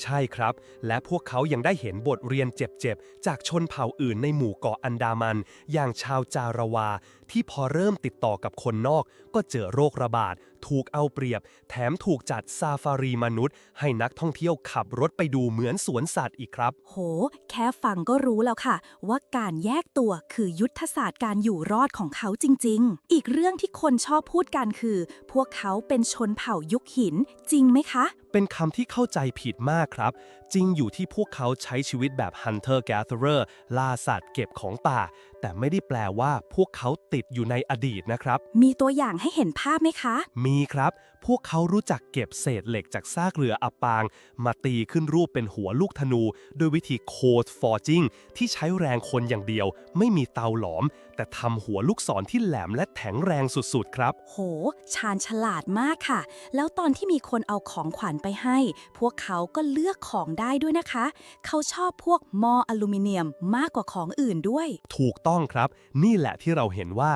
ใช่ครับ และพวกเขายังได้เห็นบทเรียนเจ็บๆ จากชนเผ่าอื่นในหมู่เกาะอันดามัน อย่างชาวจาระวา ที่พอเริ่มติดต่อกับคนนอก ก็เจอโรคระบาด ถูกเอาเปรียบ แถมถูกจัดซาฟารีมนุษย์ ให้นักท่องเที่ยวขับรถไปดูเหมือนสวนสัตว์อีกครับ โห แค่ฟังก็รู้แล้วค่ะ ว่าการแยกตัวคือยุทธศาสตร์การอยู่รอดของเขาจริง ๆ อีกเรื่องที่คนชอบพูดกันคือ พวกเขาเป็นชนเผ่ายุคหิน จริงไหมคะ เป็นคำที่เข้าใจผิดมากครับ จริงอยู่ที่พวกเขาใช้ชีวิตแบบ hunter gatherer ล่าสัตว์เก็บของป่า แต่ไม่ได้แปลว่าพวกเขาติดอยู่ในอดีตนะครับ มีตัวอย่างให้เห็นภาพไหมคะ มีครับ พวกเขารู้จักเก็บเศษเหล็กจากซากเรืออับปาง มาตีขึ้นรูปเป็นหัวลูกธนูโดยวิธีโคดฟอร์จิงที่ใช้แรงคนอย่างเดียว ไม่มีเตาหลอม แต่ทำหัวลูกศรที่แหลมและแข็งแรงสุดๆครับ โห ชาญฉลาดมากค่ะ แล้วตอนที่มีคนเอาของขวัญไปให้ พวกเขาก็เลือกของได้ด้วยนะคะ เขาชอบพวกหม้ออลูมิเนียมมากกว่าของอื่นด้วย ถูกต้องครับ นี่แหละที่เราเห็นว่า